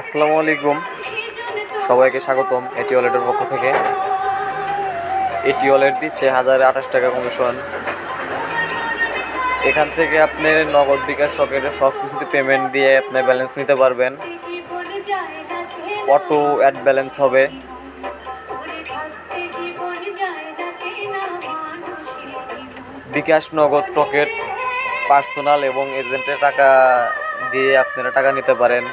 আসসালামু আলাইকুম। সবাইকে স্বাগতম এটি ওয়ালেটের পক্ষ থেকে। এটি ওয়ালেট দিচ্ছে হাজারে আঠাশ টাকা কমিশন। এখান থেকে আপনি নগদ বিকাশ, সকেটে সব কিছুতে পেমেন্ট দিয়ে আপনি ব্যালেন্স নিতে পারবেন। অটো অ্যাড ব্যালেন্স হবে। বিকাশ, নগদ পকেট পার্সোনাল এবং এজেন্টের টাকা দিয়ে আপনারা টাকা নিতে পারেন।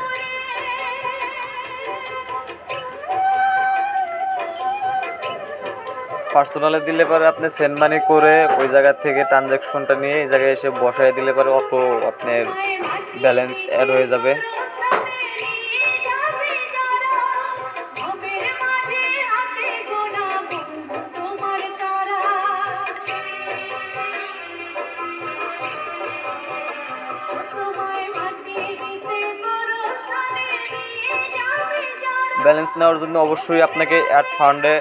পার্সোনালে দিলে পরে আপনি সেন্ড মানি করে ওই জায়গা থেকে ট্রানজ্যাকশনটা নিয়ে এই জায়গায় এসে বসায় দিলে পরে অটো আপনার ব্যালেন্স অ্যাড হয়ে যাবে। ব্যালেন্স নেওয়ার জন্য অবশ্যই আপনাকে অ্যাড ফান্ডে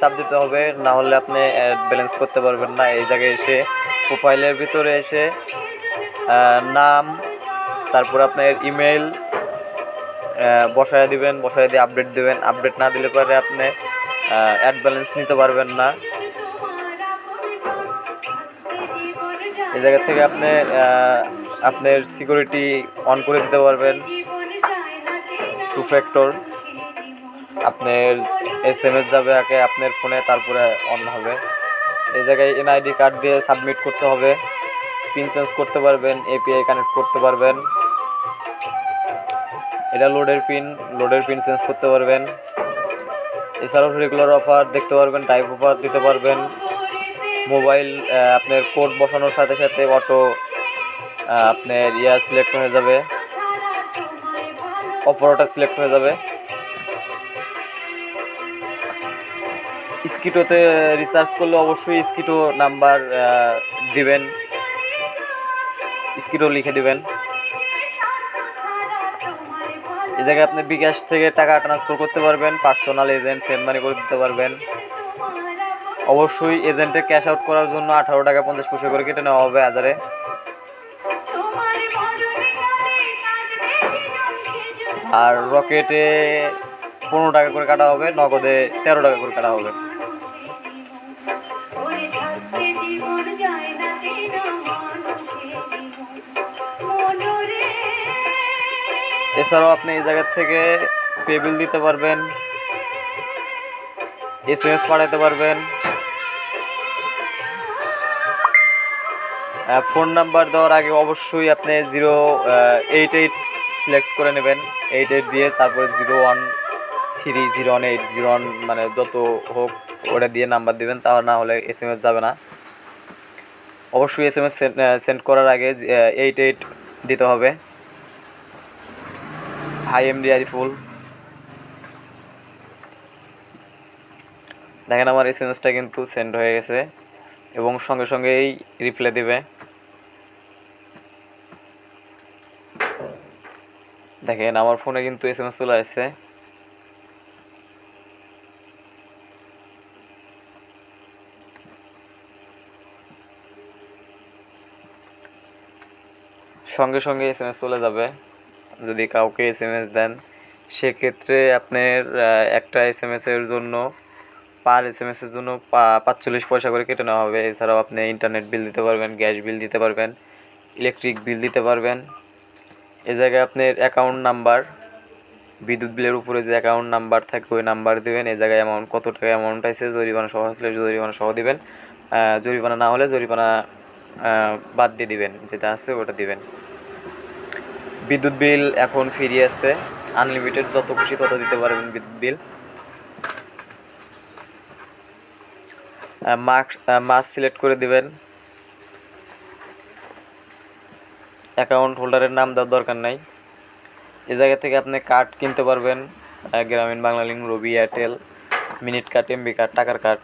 চাপ দিতে হবে। না হলে আপনি ব্যালেন্স করতে পারবেন না। এই জায়গায় এসে প্রোফাইলের ভিতরে এসে নাম, তারপর আপনার ইমেল বসায় দিবেন, বসায় দিয়ে আপডেট দেবেন। আপডেট না দিলে পরে আপনি অ্যাড ব্যালেন্স নিতে পারবেন না। এই জায়গা থেকে আপনি আপনার সিকিউরিটি অন করে দিতে পারবেন। টু ফ্যাক্টর আপনার এস এম এস যাবে আগে, আপনার ফোনে, তারপরে অন হবে। এই জায়গায় এনআইডি কার্ড দিয়ে সাবমিট করতে হবে। পিন চেঞ্জ করতে পারবেন এপিআই কানেক্ট করতে পারবেন। এটা লোডের পিন লোডের পিন চেঞ্জ করতে পারবেন। এছাড়াও রেগুলার অফার দেখতে পারবেন টাইপ অফার দিতে পারবেন। মোবাইল আপনার কোড বসানোর সাথে সাথে অটো আপনার ইয়া সিলেক্ট হয়ে যাবে। অফারটা সিলেক্ট হয়ে যাবে। স্কিটোতে রিসার্চ করলে অবশ্যই স্কিটো নাম্বার দিবেন। স্কিটো লিখে দিবেন। এই জায়গায় আপনি বিকাশ থেকে টাকা ট্রান্সফার করতে পারবেন পার্সোনাল এজেন্ট সেন্ড মানি করে দিতে পারবেন। অবশ্যই এজেন্টে ক্যাশ আউট করার জন্য আঠারো টাকা পঞ্চাশ পয়সা করে কেটে নেওয়া হবে হাজারে। আর রকেটে পনেরো টাকা করে কাটা হবে, নগদে তেরো টাকা করে কাটা হবে। এছাড়াও আপনি এই জায়গা থেকে পেবিল দিতে পারবেন, এস এম এস পাঠাতে পারবেন। ফোন নাম্বার দেওয়ার আগে অবশ্যই আপনি জিরো এইট এইট সিলেক্ট করে নেবেন। এইট এইট দিয়ে তারপরে zero one three zero one eight zero one মানে যত হোক, ওটা দিয়ে নাম্বার দিবেন, তা না হলে এস এম এস যাবে না। অবশ্যই এস এম এস সেন্ড করার আগে এইট এইট দিতে হবে। হাই এমডি আরিফুল দেখেন আমার এস এম এসটা কিন্তু সেন্ড হয়ে গেছে এবং সঙ্গে সঙ্গেই রিপ্লাই দেবে। দেখেন আমার ফোনে কিন্তু এস এম এস চলে আসছে। সঙ্গে সঙ্গে এস এম এস চলে যাবে। যদি কাউকে এস এম এস দেন, সেক্ষেত্রে আপনার একটা এস এম এসের জন্য, পার এস এম এসের জন্য পাঁচচল্লিশ পয়সা করে কেটে নেওয়া হবে। এছাড়াও আপনি ইন্টারনেট বিল দিতে পারবেন গ্যাস বিল দিতে পারবেন ইলেকট্রিক বিল দিতে পারবেন। এ জায়গায় আপনার অ্যাকাউন্ট নাম্বার বিদ্যুৎ বিলের উপরে যে অ্যাকাউন্ট নাম্বার থাকে, ওই নাম্বার দেবেন। এই জায়গায় অ্যামাউন্ট কত টাকা অ্যামাউন্ট আছে, জরিমানা সহ আসলে জরিমানা সহ দেবেন। জরিমানা না হলে জরিমানা বাদ দিয়ে দিবেন, যেটা আছে ওটা দিবেন। বিদ্যুৎ বিল এখন ফ্রি আছে আনলিমিটেড যত খুশি তত দিতে পারবেন বিদ্যুৎ বিল। মার্কস মাস সিলেক্ট করে দিবেন। অ্যাকাউন্ট হোল্ডারের নাম দেওয়ার দরকার নাই। এ জায়গা থেকে আপনি কার্ড কিনতে পারবেন Grameen Banglalink, Robi Airtel, minute card, MB card, টাকার কার্ড।